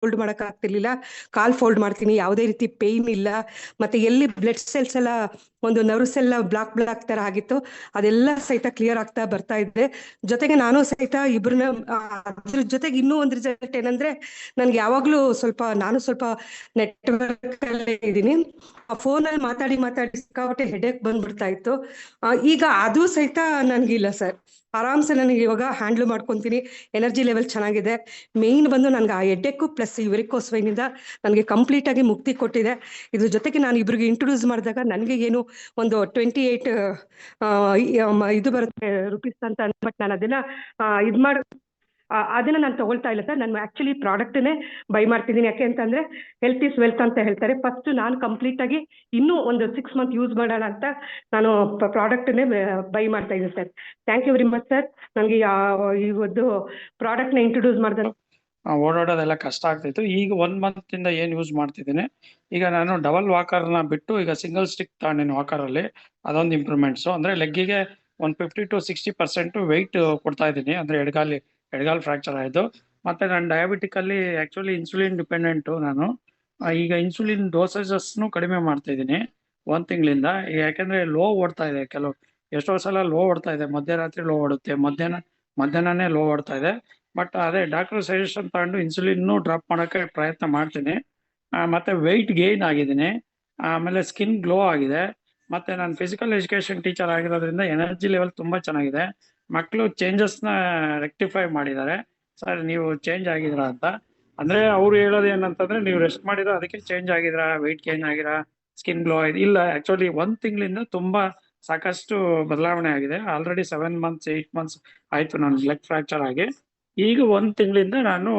Fold ಮಾಡಕ್ ಆಗ್ತಿರ್ಲಿಲ್ಲ. ಕಾಲ್ fold ಮಾಡ್ತೀನಿ, ಯಾವುದೇ ರೀತಿ ಪೇಯ್ನ್ ಇಲ್ಲ. ಮತ್ತೆ ಎಲ್ಲಿ ಬ್ಲಡ್ ಸೆಲ್ಸ್ ಎಲ್ಲ, ಒಂದು ನರ್ವ್ಸ್ ಎಲ್ಲ ಬ್ಲಾಕ್ ಬ್ಲಾಕ್ ತರ ಆಗಿತ್ತು. ಅದೆಲ್ಲ ಸಹಿತ ಕ್ಲಿಯರ್ ಆಗ್ತಾ ಬರ್ತಾ ಇದ್ದೆ ಜೊತೆಗೆ ನಾನು ಸಹಿತ ಇಬ್ಬರನ್ನ ಅದ್ರ ಜೊತೆಗೆ ಇನ್ನೂ ಒಂದು ರಿಸಲ್ಟ್ ಏನಂದ್ರೆ, ನನ್ಗೆ ಯಾವಾಗ್ಲೂ ಸ್ವಲ್ಪ, ನಾನು ಸ್ವಲ್ಪ ನೆಟ್ವರ್ಕ್ ಅಲ್ಲೇ ಇದ್ದೀನಿ. ಫೋನ್ ಅಲ್ಲಿ ಮಾತಾಡಿ ಮಾತಾಡಿ ಸಿಕ್ಕಾಪಟ್ಟೆ ಹೆಡೇಕ್ ಬಂದ್ಬಿಡ್ತಾ ಇತ್ತು. ಈಗ ಅದು ಸಹಿತ ನನ್ಗಿಲ್ಲ ಸರ್. ಆರಾಮ್ಸೆ ನನಗೆ ಇವಾಗ ಹ್ಯಾಂಡ್ಲ್ ಮಾಡ್ಕೊಂತೀನಿ. ಎನರ್ಜಿ ಲೆವೆಲ್ ಚೆನ್ನಾಗಿದೆ. ಮೇನ್ ಬಂದು ನನ್ಗೆ ಆ ಎಡ್ಡೆಕ್ಕು ಪ್ಲಸ್ ಯುರಿಕೋಸ್ ವೈನಿಂದ ನನಗೆ ಕಂಪ್ಲೀಟ್ ಆಗಿ ಮುಕ್ತಿ ಕೊಟ್ಟಿದೆ. ಇದ್ರ ಜೊತೆಗೆ ನಾನು ಇಬ್ರಿಗೆ ಇಂಟ್ರೊಡ್ಯೂಸ್ ಮಾಡಿದಾಗ ನನಗೆ ಏನು ಒಂದು ಟ್ವೆಂಟಿ ಏಯ್ಟ್ ಇದು ಬರುತ್ತೆ ರುಪೀಸ್ ಅಂತ ಬಟ್ ನಾನು ಅದನ್ನ ಇದು ಮಾಡಿ ಅದನ್ನ ನಾನು ತಗೊಳ್ತಾ ಇಲ್ಲ ಸರ್. ನಾನು ಆಕ್ಚುಲಿ ಪ್ರಾಡಕ್ಟ್ನೇ ಬೈ ಮಾಡ್ತಿದ್ದೀನಿ. ಯಾಕೆ ಅಂತಂದ್ರೆ ಹೆಲ್ತ್ ಇಸ್ ವೆಲ್ತ್ ಅಂತ ಹೇಳ್ತಾರೆ. ಫಸ್ಟ್ ನಾನು ಕಂಪ್ಲೀಟ್ ಆಗಿ ಇನ್ನೂ ಒಂದು ಸಿಕ್ಸ್ ಮಂತ್ ಯೂಸ್ ಮಾಡೋಣ ಅಂತ ನಾನು ಪ್ರಾಡಕ್ಟ್ನೇ ಬೈ ಮಾಡ್ತಾ ಇದ್ದೀನಿ sir. Thank you very much sir. ನನಗೆ ಒಂದು ಪ್ರಾಡಕ್ಟ್ನ ಇಂಟ್ರೊಡ್ಯೂಸ್ ಮಾಡಿದ್ರೆ ಆ, ಓಡಾಡೋದೆಲ್ಲ ಕಷ್ಟ ಆಗ್ತಿತ್ತು. ಈಗ ಒನ್ ಮಂತ್ ಇಂದ ಏನ್ ಯೂಸ್ ಮಾಡ್ತಿದ್ದೀನಿ, ಈಗ ನಾನು ಡಬಲ್ ವಾಕರ್ನ ಬಿಟ್ಟು ಈಗ ಸಿಂಗಲ್ ಸ್ಟಿಕ್ ತಗೊಂಡಿನಿ ವಾಕರ್ ಅಲ್ಲಿ ಅದೊಂದು ಇಂಪ್ರೂವ್ಮೆಂಟ್ಸ್ ಅಂದ್ರೆ ಲೆಗ್ಗಿಗೆ one fifty to sixty percent weight ಕೊಡ್ತಾ ಇದ್ದೀನಿ. ಅಂದ್ರೆ ಎಡಗಾಲಿ, ಎಡಗಾಲ್ ಫ್ರಾಕ್ಚರ್ ಆಯ್ತು. ಮತ್ತೆ ನಾನು ಡಯಾಬಿಟಿಕ್ ಅಲ್ಲಿ ಆಕ್ಚುಲಿ ಇನ್ಸುಲಿನ್ ಡಿಪೆಂಡೆಂಟು ನಾನು ಈಗ ಇನ್ಸುಲಿನ್ ಡೋಸೇಜಸ್ನು ಕಡಿಮೆ ಮಾಡ್ತಾ ಇದ್ದೀನಿ ಒಂದ್ ತಿಂಗಳಿಂದ. ಯಾಕಂದ್ರೆ ಲೋ ಓಡ್ತಾ ಇದೆ ಕೆಲವು, ಎಷ್ಟೋ ಸಲ ಲೋ ಓಡ್ತಾ ಇದೆ. ಮಧ್ಯರಾತ್ರಿ ಲೋ ಓಡುತ್ತೆ. ಮಧ್ಯಾಹ್ನ, ಮಧ್ಯಾಹ್ನನೇ ಲೋ ಓಡ್ತಾ ಇದೆ. ಬಟ್ ಅದೇ ಡಾಕ್ಟರ್ ಸಜೆಷನ್ ತಗೊಂಡು ಇನ್ಸುಲಿನ್ ಡ್ರಾಪ್ ಮಾಡೋಕೆ ಪ್ರಯತ್ನ ಮಾಡ್ತೀನಿ. ಮತ್ತೆ ವೆಯ್ಟ್ ಗೇನ್ ಆಗಿದ್ದೀನಿ. ಆಮೇಲೆ ಸ್ಕಿನ್ ಗ್ಲೋ ಆಗಿದೆ. ಮತ್ತೆ ನಾನು ಫಿಸಿಕಲ್ ಎಜುಕೇಶನ್ ಟೀಚರ್ ಆಗಿರೋದ್ರಿಂದ ಎನರ್ಜಿ ಲೆವೆಲ್ ತುಂಬ ಚೆನ್ನಾಗಿದೆ. ಮಕ್ಕಳು ಚೇಂಜಸ್ನ ರೆಕ್ಟಿಫೈ ಮಾಡಿದ್ದಾರೆ. ಸರ್, ನೀವು ಚೇಂಜ್ ಆಗಿದ್ದೀರಾ ಅಂತ. ಅಂದ್ರೆ ಅವ್ರು ಹೇಳೋದು ಏನಂತಂದ್ರೆ ನೀವು ರೆಸ್ಟ್ ಮಾಡಿದ್ರೆ ಅದಕ್ಕೆ ಚೇಂಜ್ ಆಗಿದ್ರಾ ವೆಯ್ಟ್ ಚೇಂಜ್ ಆಗಿರಾ ಸ್ಕಿನ್ ಗ್ಲೋ ಆಗಿದೆ. ಇಲ್ಲ ಆಕ್ಚುಲಿ ಒಂದು ತಿಂಗಳಿಂದ ತುಂಬಾ ಸಾಕಷ್ಟು ಬದಲಾವಣೆ ಆಗಿದೆ. Already seven months eight months ಆಯ್ತು ನಾನು ಲೆಗ್ ಫ್ರಾಕ್ಚರ್ ಆಗಿ. ಈಗ ಒಂದ್ ತಿಂಗಳಿಂದ ನಾನು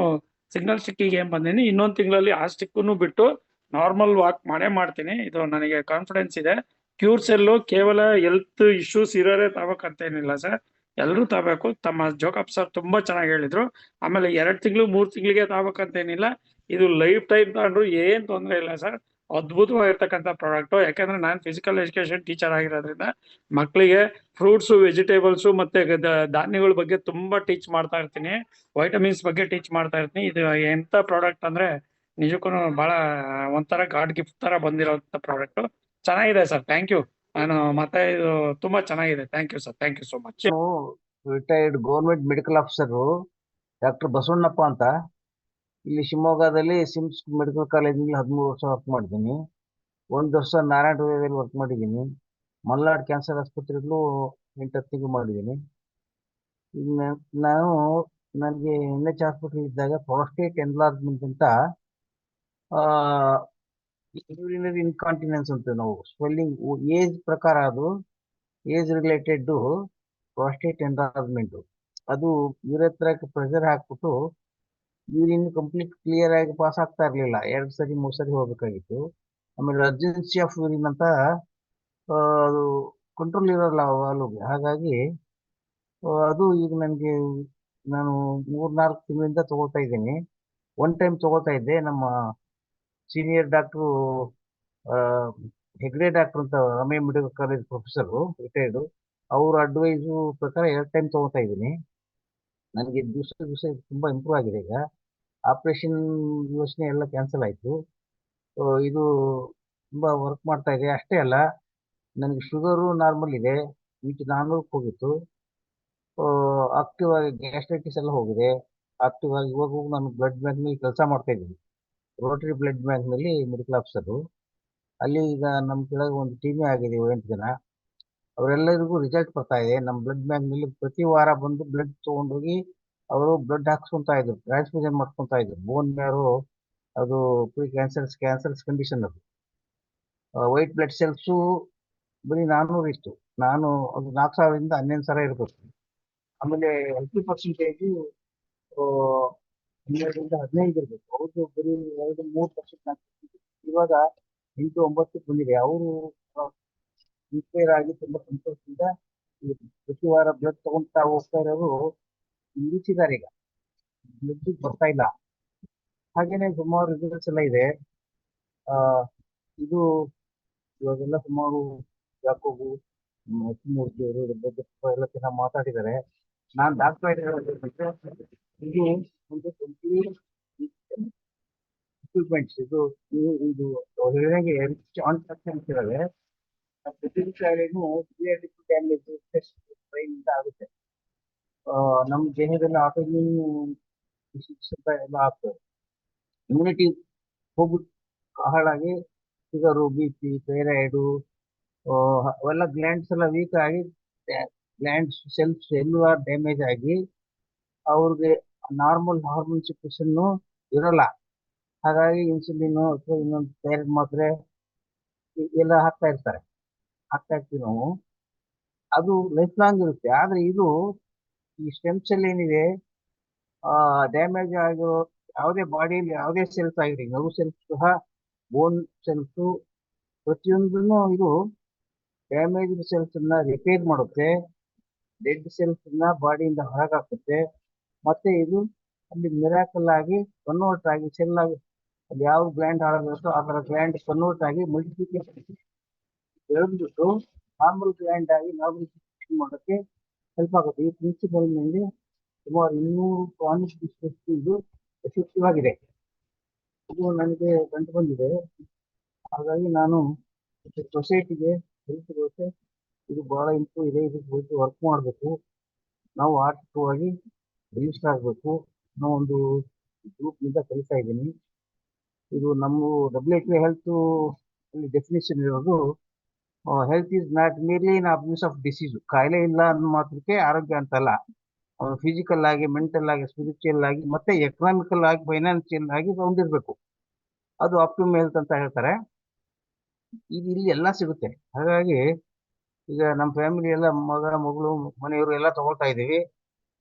ಸಿಂಗಲ್ ಸ್ಟಿಕ್ಕಿಗೆ ಏನ್ ಬಂದೀನಿ, ಇನ್ನೊಂದ್ ತಿಂಗಳಲ್ಲಿ ಆ ಸ್ಟಿಕ್ಕನ್ನು ಬಿಟ್ಟು ನಾರ್ಮಲ್ ವಾಕ್ ಮಾಡೇ ಮಾಡ್ತೀನಿ. ಇದು ನನಗೆ ಕಾನ್ಫಿಡೆನ್ಸ್ ಇದೆ. ಕ್ಯೂರ್ ಸೆಲ್ಲು ಕೇವಲ ಹೆಲ್ತ್ ಇಶ್ಯೂಸ್ ಇರೋರೇ ತಗೋಕಂತೇನಿಲ್ಲ ಸರ್ ಎಲ್ಲರೂ ತಗೋಬೇಕು ತಮ್ಮ ಜೋಕಪ್ ಸರ್ ತುಂಬಾ ಚೆನ್ನಾಗಿ ಹೇಳಿದ್ರು. ಆಮೇಲೆ ಎರಡು ತಿಂಗಳು, ಮೂರು ತಿಂಗಳಿಗೆ ತಗೋಬೇಕಂತೇನಿಲ್ಲ ಇದು ಲೈಫ್ ಟೈಮ್ ತಗೊಂಡ್ರು ಏನ್ ತೊಂದರೆ ಇಲ್ಲ ಸರ್ ಅದ್ಭುತವಾಗಿರ್ತಕ್ಕಂಥ ಪ್ರಾಡಕ್ಟ್ ಯಾಕಂದ್ರೆ ನಾನು ಫಿಸಿಕಲ್ ಎಜುಕೇಶನ್ ಟೀಚರ್ ಆಗಿರೋದ್ರಿಂದ ಮಕ್ಕಳಿಗೆ ಫ್ರೂಟ್ಸ್ ವೆಜಿಟೇಬಲ್ಸ್ ಮತ್ತೆ ಧಾನ್ಯಗಳ ಬಗ್ಗೆ ತುಂಬಾ ಟೀಚ್ ಮಾಡ್ತಾ ಇರ್ತೀನಿ. ವೈಟಮಿನ್ಸ್ ಬಗ್ಗೆ ಟೀಚ್ ಮಾಡ್ತಾ ಇರ್ತೀನಿ. ಇದು ಎಂತ ಪ್ರಾಡಕ್ಟ್ ಅಂದ್ರೆ ನಿಜಕ್ಕೂ ಬಹಳ ಒಂಥರ ಗಾಡ್ ಗಿಫ್ಟ್ ತರ ಬಂದಿರೋಂಥ ಪ್ರಾಡಕ್ಟ್ ಚೆನ್ನಾಗಿದೆ ಸರ್. ಥ್ಯಾಂಕ್ ಯು ನಾನು ಮತ್ತೆ ಇದು ತುಂಬಾ ಚೆನ್ನಾಗಿದೆ. Thank you sir thank you so much retired government medical officer doctor Basavannappa ಅಂತ. ಇಲ್ಲಿ ಶಿವಮೊಗ್ಗದಲ್ಲಿ ಸಿಮ್ಸ್ ಮೆಡಿಕಲ್ ಕಾಲೇಜಿನಲ್ಲಿ ಹದಿಮೂರು ವರ್ಷ ವರ್ಕ್ ಮಾಡಿದ್ದೀನಿ. ಒಂದು ವರ್ಷ ನಾರಾಯಣ ಹೃದಯದಲ್ಲಿ ವರ್ಕ್ ಮಾಡಿದ್ದೀನಿ. ಮಲ್ನಾಡ್ ಕ್ಯಾನ್ಸರ್ ಆಸ್ಪತ್ರೆಯಲ್ಲೂ ಎಂಟು ತಿಂಗಳು ಮಾಡಿದ್ದೀನಿ. ನಾನು ನನಗೆ ಎನ್ ಎಚ್ ಹಾಸ್ಪಿಟಲ್ ಇದ್ದಾಗ ಪ್ರಾಸ್ಟೇಟ್ ಎನ್ಲಾರ್ಜ್ಮೆಂಟ್ ಅಂತ ಯೂರಿನರಿ ಇನ್ಕಾಂಟಿನೆನ್ಸ್ ಅಂತ ನಾವು ಸ್ವೆಲ್ಲಿಂಗ್ ಏಜ್ ಪ್ರಕಾರ ಅದು ಏಜ್ ರಿಲೇಟೆಡ್ ಪ್ರಾಸ್ಟೇಟ್ ಎನ್ಲಾರ್ಜ್ಮೆಂಟ್ ಅದು ಯೂರೆತ್ರಾಕ್ ಪ್ರೆಷರ್ ಹಾಕ್ಬಿಟ್ಟು ಯೂರಿನ್ ಕಂಪ್ಲೀಟ್ ಕ್ಲಿಯರ್ ಆಗಿ ಪಾಸ್ ಆಗ್ತಾ ಇರಲಿಲ್ಲ. ಎರಡು ಸರಿ, ಮೂರು ಸರಿ ಹೋಗ್ಬೇಕಾಗಿತ್ತು. ಆಮೇಲೆ ಅರ್ಜೆನ್ಸಿ ಆಫ್ ಅಂತ ಅದು ಕಂಟ್ರೋಲ್ ಇರೋಲ್ಲ ವಾಲ್ವ್ಗೆ ಹಾಗಾಗಿ ಅದು ಈಗ ನನಗೆ ನಾನು ಮೂರ್ನಾಲ್ಕು ತಿಂಗಳಿಂದ ತಗೋತಾ ಇದ್ದೀನಿ. ಒನ್ ಟೈಮ್ ತಗೋತಾ ಇದ್ದೆ. ನಮ್ಮ ಸೀನಿಯರ್ ಡಾಕ್ಟ್ರು ಹೆಗ್ಡೆ ಡಾಕ್ಟರ್ ಅಂತ ರಮೇ ಮೆಡಿಕಲ್ ಕಾಲೇಜ್ ಪ್ರೊಫೆಸರು ರಿಟೈರ್ಡು ಅವ್ರ ಅಡ್ವೈಸು ಪ್ರಕಾರ ಎರಡು ಟೈಮ್ ತಗೋತಾ ಇದ್ದೀನಿ. ನನಗೆ ದಿವಸ ದಿವಸ ತುಂಬ ಇಂಪ್ರೂವ್ ಆಗಿದೆ ಈಗ. ಆಪ್ರೇಷನ್ ಯೋಚನೆ ಎಲ್ಲ ಕ್ಯಾನ್ಸಲ್ ಆಯಿತು. ಇದು ತುಂಬ ವರ್ಕ್ ಮಾಡ್ತಾ ಇದೆ. ಅಷ್ಟೇ ಅಲ್ಲ, ನನಗೆ ಶುಗರು ನಾರ್ಮಲ್ ಇದೆ. ವೀಟ್ ನಾನ್ನೂರಕ್ಕೆ ಹೋಗಿತ್ತು. ಆಕ್ಟಿವ್ ಆಗಿ ಗ್ಯಾಸ್ಟ್ರೈಟಿಸ್ ಎಲ್ಲ ಹೋಗಿದೆ. ಆಕ್ಟಿವ್ ಆಗಿ ಇವಾಗ ನಾನು ಬ್ಲಡ್ ಬ್ಯಾಂಕ್ನಲ್ಲಿ ಕೆಲಸ ಮಾಡ್ತಾ ಇದ್ದೀನಿ. ರೋಟರಿ ಬ್ಲಡ್ ಬ್ಯಾಂಕ್ನಲ್ಲಿ ಮೆಡಿಕಲ್ ಆಫೀಸರು ಅಲ್ಲಿ ಈಗ ನಮ್ಮ ಕೆಳಗೆ ಒಂದು ಟೀಮೇ ಆಗಿದೆ ಎಂಟು ಜನ. ಅವರೆಲ್ಲರಿಗೂ ರಿಸಲ್ಟ್ ಬರ್ತಾ ಇದೆ. ನಮ್ಮ ಬ್ಲಡ್ ಬ್ಯಾಂಕ್ನಲ್ಲಿ ಪ್ರತಿ ವಾರ ಬಂದು ಬ್ಲಡ್ ಹೋಗಿ ಅವರು ಬ್ಲಡ್ ಹಾಕ್ಸ್ಕೊಂತ ಇದ್ರು ಟ್ರಾನ್ಸ್ಫ್ಯೂಷನ್ ಮಾಡ್ಕೊಂತ ಇದ್ರು. ಬೋನ್ ಮ್ಯಾರು ಅದು ಪ್ರೀ ಕ್ಯಾನ್ಸರ್ಸ್ ಕ್ಯಾನ್ಸರ್ಸ್ ಕಂಡೀಷನ್ ಅದು. ವೈಟ್ ಬ್ಲಡ್ ಸೆಲ್ಸು ಬರೀ ನಾನ್ನೂರು ಇತ್ತು ನಾನು ಅದು ನಾಲ್ಕು ಸಾವಿರದಿಂದ ಹನ್ನೊಂದು ಸಾವಿರ ಇರಬೇಕು. ಆಮೇಲೆ ಏಯ್ಟಿ ಪರ್ಸೆಂಟೇಜು ಹನ್ನೆರಡರಿಂದ ಹದಿನೈದು ಇರಬೇಕು. ಅವ್ರದ್ದು ಬರೀ ಎರಡು ಮೂರು ಪರ್ಸೆಂಟ್ ಇವಾಗ ಎಂಟು ಒಂಬತ್ತು ಬಂದಿದೆ. ಅವರು ಇನ್ಸ್ಪೈರ್ ಆಗಿ ತುಂಬಾ ಸಂತೋಷದಿಂದ ಪ್ರತಿ ವಾರ ಬ್ಲಡ್ ತಗೊಂತಾ ಹೋಗ್ತಾ ಇರೋರು ನಿಲ್ಲಿಸಿದ್ದಾರೆ ಈಗ. ಬ್ಲಡ್ ಬರ್ತಾ ಇಲ್ಲ. ಹಾಗೇನೆ ಸುಮಾರು ರಿಸಲ್ಟ್ಸ್ ಎಲ್ಲ ಇದೆ. ಆ, ಇದು ಇವಾಗೆಲ್ಲ ಸುಮಾರು ಯಾಕೋಬು ಮೂರ್ತಿ ಅವರು ಇದ್ರ ಬಗ್ಗೆ ತುಂಬ ಎಲ್ಲ ಚೆನ್ನಾಗಿ ಮಾತಾಡಿದ್ದಾರೆ. ನಾನು ಡಾಕ್ಟರ್ ಇದು ಒಂದು ಕಂಪ್ಲೀಟ್ equipments ಇದು ಇದು- ಇದು ಆನ್ ಹೇಳಿದಂಗೆ ರಿಚ್ ಡ್ಯಾಮೇಜ್ ಇಂದ ಆಗುತ್ತೆ. ನಮ್ಮ ದೇಹದಲ್ಲಿ ಆಟೋಮ್ಯೂನ್ ಎಲ್ಲ ಆಗ್ತದೆ. ಇಮ್ಯುನಿಟಿ ಹೋಗ್ಬಿಟ್ಟು ಹಾಳಾಗಿ ಶುಗರು ಬಿ ಪಿ ಥೈರಾಯ್ಡು ಅವೆಲ್ಲ ಗ್ಲ್ಯಾಂಡ್ಸ್ ಎಲ್ಲ ವೀಕ್ ಆಗಿ ಗ್ಲ್ಯಾಂಡ್ಸ್ ಸೆಲ್ಸ್ ಎಲ್ಲ ಡ್ಯಾಮೇಜ್ ಆಗಿ ಅವ್ರಿಗೆ ನಾರ್ಮಲ್ ಹಾರ್ಮೋನ್ ಸಿಕ್ರೇಷನ್ ಇರಲ್ಲ. ಹಾಗಾಗಿ ಇನ್ಸುಲಿನ್ ಅಥವಾ ಇನ್ನೊಂದು ಥೈರಾಯ್ಡ್ ಮಾತ್ರೆ ಎಲ್ಲ ಹಾಕ್ತಾ ಇರ್ತಾರೆ. ಹಾಕ್ತಾ ಇರ್ತೀವಿ ನಾವು. ಅದು ಲೈಫ್ ಲಾಂಗ್ ಇರುತ್ತೆ ಆದ್ರೆ ಇದು ಈ ಸ್ಟೆಮ್ ಸೆಲ್ ಏನಿದೆ ಡ್ಯಾಮೇಜ್ ಆಗಿರೋ ಯಾವುದೇ ಬಾಡಿಯಲ್ಲಿ ಯಾವುದೇ ಸೆಲ್ಸ್ ಆಗಿದೆ ನರ್ವ್ ಸೆಲ್ಸ್ ಸಹ ಬೋನ್ ಸೆಲ್ಸ್ ಪ್ರತಿಯೊಂದನ್ನು ಇದು ಡ್ಯಾಮೇಜ್ ಸೆಲ್ಸ್ ಅನ್ನ ರಿಪೇರ್ ಮಾಡುತ್ತೆ. ಡೆಡ್ ಸೆಲ್ಸ್ ಅನ್ನ ಬಾಡಿಯಿಂದ ಹೊರಗಾಕುತ್ತೆ. ಮತ್ತೆ ಇದು ಅಲ್ಲಿ ಮಿರಾಕಲ್ ಆಗಿ ಕನ್ವರ್ಟ್ ಆಗಿ ಸೆಲ್ ಆಗಿ ಅಲ್ಲಿ ಯಾವ ಗ್ಲ್ಯಾಂಡ್ ಹಾಳಾಗುತ್ತೋ ಆ ಥರ ಗ್ಲ್ಯಾಂಡ್ ಕನ್ವರ್ಟ್ ಆಗಿ ಮಲ್ಟಿಪ್ಲಿಕೇಶನ್ ಬೆಳೆದ್ಬಿಟ್ಟು ನಾರ್ಮಲ್ ಕ್ಲೈಂಟ್ ಆಗಿ ನಾರ್ಮಲ್ ಮಾಡೋಕ್ಕೆ ಹೆಲ್ಪ್ ಆಗುತ್ತೆ. ಈ ಪ್ರಿನ್ಸಿಪಲ್ ಮೇಲೆ ಸುಮಾರು ಇನ್ನೂರು ಡಿಸೀಸ್ ಇದು ಎಫೆಕ್ಟಿವ್ ಆಗಿದೆ. ಇದು ನನಗೆ ಕಂಡು ಬಂದಿದೆ. ಹಾಗಾಗಿ ನಾನು ಸೊಸೈಟಿಗೆ ಬಗ್ಗೆ ಇದು ಬಹಳ ಇಂಪ್ರೂವ್ ಇದೆ. ಇದಕ್ಕೆ ಬಗ್ಗೆ ವರ್ಕ್ ಮಾಡಬೇಕು. ನಾವು ಆರ್ಥಿಕವಾಗಿ ರಿಜಿಸ್ಟರ್ ಆಗಬೇಕು ನಾವು ಒಂದು ಗ್ರೂಪ್ನಿಂದ ಕಲಿತಾ ಇದ್ದೀನಿ. ಇದು ನಮ್ಮ ಡಬ್ಲ್ಯೂ ಎಚ್ ಹೆಲ್ತ್ ಡೆಫಿನೇಷನ್ ಇರೋದು health is not merely in absence of disease ಕಾಯಿಲೆ ಇಲ್ಲ ಅನ್ನೋ ಮಾತ್ರಕ್ಕೆ ಆರೋಗ್ಯ ಅಂತಲ್ಲ. ಅವನು ಫಿಸಿಕಲ್ ಆಗಿ ಮೆಂಟಲ್ ಆಗಿ ಸ್ಪಿರಿಚುವಲ್ ಆಗಿ, ಮತ್ತೆ ಎಕನಾಮಿಕಲ್ ಆಗಿ ಫೈನಾನ್ಷಿಯಲ್ ಆಗಿ ಹೊಂದಿರಬೇಕು. ಅದು ಆಪ್ಟಿಮ್ ಹೆಲ್ತ್ ಅಂತ ಹೇಳ್ತಾರೆ. ಇದು ಇಲ್ಲಿ ಎಲ್ಲ ಸಿಗುತ್ತೆ. ಹಾಗಾಗಿ ಈಗ ನಮ್ಮ ಫ್ಯಾಮಿಲಿ ಎಲ್ಲ ಮಗ, ಮಗಳು, ಮನೆಯವರು ಎಲ್ಲ ತಗೊಳ್ತಾ ಇದ್ದೀವಿ.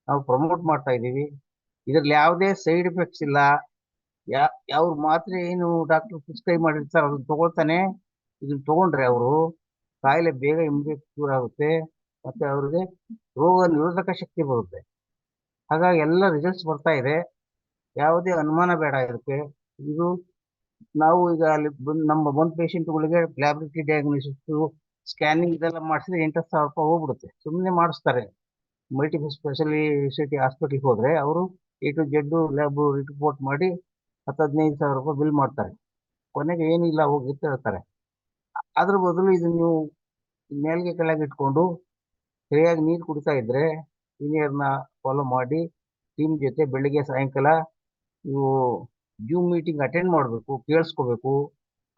ನಾವು ಪ್ರಮೋಟ್ ಮಾಡ್ತಾ ಇದ್ದೀವಿ. ಇದರಲ್ಲಿ ಯಾವುದೇ ಸೈಡ್ ಎಫೆಕ್ಟ್ಸ್ ಇಲ್ಲ. ಯಾ ಯಾವ ಮಾತ್ರೆ ಏನು ಡಾಕ್ಟರ್ ಪ್ರಿಸ್ಕ್ರೈಬ್ ಮಾಡಿರ್ತಾರೆ ಅದನ್ನ ತಗೊಳ್ತಾನೆ. ಇದನ್ನ ತಗೊಂಡ್ರೆ ಅವರು ಕಾಯಿಲೆ ಬೇಗ ಇಮ್ಯುನಿಟಿ ಕ್ಯೂರ್ ಆಗುತ್ತೆ ಮತ್ತೆ ಅವ್ರಿಗೆ ರೋಗ ನಿರೋಧಕ ಶಕ್ತಿ ಬರುತ್ತೆ. ಹಾಗಾಗಿ ಎಲ್ಲ ರಿಸಲ್ಟ್ಸ್ ಬರ್ತಾ ಇದೆ. ಯಾವುದೇ ಅನುಮಾನ ಬೇಡ ಇದಕ್ಕೆ. ಇದು ನಾವು ಈಗ ಅಲ್ಲಿ ನಮ್ಮ ಒಂದು ಪೇಷಂಟ್ಗಳಿಗೆ ಲ್ಯಾಬ್ರೇಟರಿ ಡಯಾಗ್ನೋಸಿಸ್ ಸ್ಕ್ಯಾನಿಂಗ್ ಇದೆಲ್ಲ ಮಾಡಿಸಿದ್ರೆ ಎಂಟತ್ತು ಸಾವಿರ ರೂಪಾಯಿ ಹೋಗ್ಬಿಡುತ್ತೆ. ಸುಮ್ಮನೆ ಮಾಡಿಸ್ತಾರೆ. ಮಲ್ಟಿಪಲ್ ಸ್ಪೆಷಲಿಸಿಟಿ ಹಾಸ್ಪಿಟ್ಲಿಗೆ ಹೋದ್ರೆ ಅವರು A to Z lab report ಮಾಡಿ ಹತ್ತು ಹದಿನೈದು ಸಾವಿರ ರೂಪಾಯಿ ಬಿಲ್ ಮಾಡ್ತಾರೆ. ಕೊನೆಗೆ ಏನಿಲ್ಲ ಹೋಗಿ ಹೇಳ್ತಾರೆ. ಅದ್ರ ಬದಲು ಇದನ್ನ ನೀವು ಮೇಲ್ಗೆ ಕೆಳಗೆ ಇಟ್ಕೊಂಡು ಸರಿಯಾಗಿ ನೀರು ಕುಡಿತಾ ಇದ್ರೆ ಸೀನಿಯರ್ನ ಫಾಲೋ ಮಾಡಿ ಟೀಮ್ ಜೊತೆ ಬೆಳಿಗ್ಗೆ ಸಾಯಂಕಾಲ ನೀವು ಜೂಮ್ ಮೀಟಿಂಗ್ ಅಟೆಂಡ್ ಮಾಡಬೇಕು, ಕೇಳಿಸ್ಕೋಬೇಕು,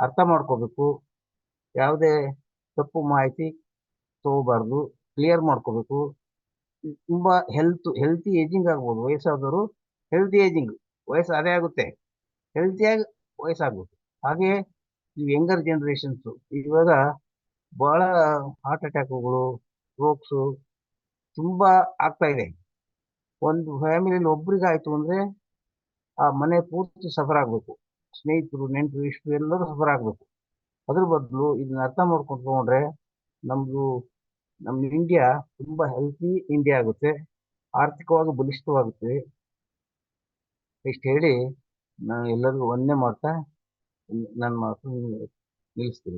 ಅರ್ಥ ಮಾಡ್ಕೋಬೇಕು, ಯಾವುದೇ ತಪ್ಪು ಮಾಹಿತಿ ತಗೋಬಾರ್ದು ಕ್ಲಿಯರ್ ಮಾಡ್ಕೋಬೇಕು. ತುಂಬಾ ಹೆಲ್ತ್ ಹೆಲ್ತಿ ಏಜಿಂಗ್ ಆಗ್ಬೋದು, ವಯಸ್ಸಾದವರು ಹೆಲ್ತಿ ಏಜಿಂಗ್ ವಯಸ್ಸು ಅದೇ ಆಗುತ್ತೆ. ಹೆಲ್ತಿಯಾಗಿ ವಯಸ್ಸಾಗುತ್ತೆ ಹಾಗೆಯೇ ಈ ಯಂಗರ್ ಜನರೇಷನ್ಸ್ ಇವಾಗ ಬಹಳ ಹಾರ್ಟ್ ಅಟ್ಯಾಕ್ಗಳು ಸ್ಟ್ರೋಕ್ಸು ತುಂಬಾ ಆಗ್ತಾ ಇದೆ. ಒಂದು ಫ್ಯಾಮಿಲಿಯಲ್ಲಿ ಒಬ್ರಿಗೆ ಆಯ್ತು ಅಂದ್ರೆ ಆ ಮನೆ ಪೂರ್ತಿ ಸಫರ್ ಆಗ್ಬೇಕು. ಸ್ನೇಹಿತರು, ನೆಂಟರು ಇಷ್ಟು ಎಲ್ಲರೂ ಸಫರ್ ಆಗ್ಬೇಕು. ಅದ್ರ ಬದಲು ಇದನ್ನ ಅರ್ಥ ಮಾಡ್ಕೊಂಡು ತಗೊಂಡ್ರೆ ನಮ್ದು ನಮ್ಮ ಇಂಡಿಯಾ ತುಂಬಾ ಹೆಲ್ತಿ ಇಂಡಿಯಾ ಆಗುತ್ತೆ. ಆರ್ಥಿಕವಾಗಿ ಬಲಿಷ್ಠವಾಗುತ್ತೆ. ಇಷ್ಟು ಹೇಳಿ ನಾನು ಎಲ್ಲರಿಗೂ ಒಂದೇ ಮಾಡ್ತಾ ನನ್ನ ಮಾತು ನಿಲ್ಲಿಸ್ತೀನಿ